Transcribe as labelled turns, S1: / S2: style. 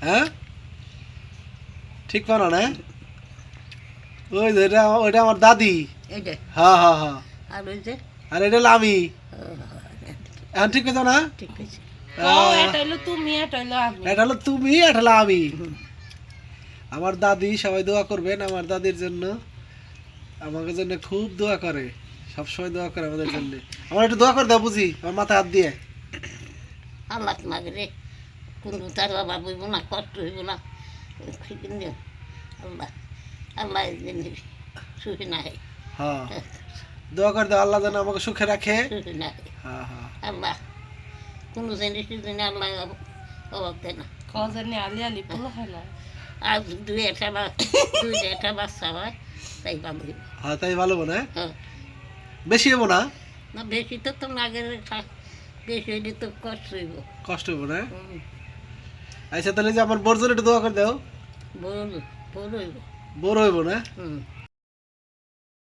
S1: হ্যাঁ? ঠিক পানো না ওই যে এটা ওইটা আমার দাদি। হ্যাঁ হ্যাঁ হ্যাঁ।
S2: আর ওই যে?
S1: আর এটা আমি। এখন ঠিক আছে না?
S2: ঠিক আছে
S3: এটা হলো তুমি এটা হলো আমি।
S1: এটা হলো তুমি এটা হলো আমি। আমার দাদি সবাই দোয়া করবেন আমার দাদির জন্য। আমাকে জন্য খুব দোয়া করে। সব সময় দোয়া করে আমাদের জন্য। আমার একটু দোয়া করে দাও বুঝি আমার মাথায় হাত দিয়ে।
S2: আল্লাহ রে। কোনো তার বাবা বইব না কষ্ট হইব না। কিন্তু আল্লাহ আল্লাহ জিনিস সুখী নাই
S1: হ্যাঁ। দোয়া করে দাও আল্লাহ যেন আমাকে সুখে রাখে। হ্যাঁ। হ্যাঁ
S2: আল্লাহ কোনো জিনিসের জন্য আল্লাহ অভাব দেয় না।
S3: কজনে আলি আলি পোলা হয় না।
S2: আর দুই একটা বা দুই একটা বাচ্চা হয় তাই ভালো
S1: হ্যাঁ তাই ভালো মনে হয়
S2: হ্যাঁ।
S1: বেশি হব না?
S2: না বেশি তো তো লাগে বেশি হইলে তো কষ্ট হইব।
S1: কষ্ট হব না? আচ্ছা তাহলে যে আমার বোর জন্য একটু দোয়া করে দাও।
S2: বল বল হইব
S1: বোর হইব না?
S2: হুম।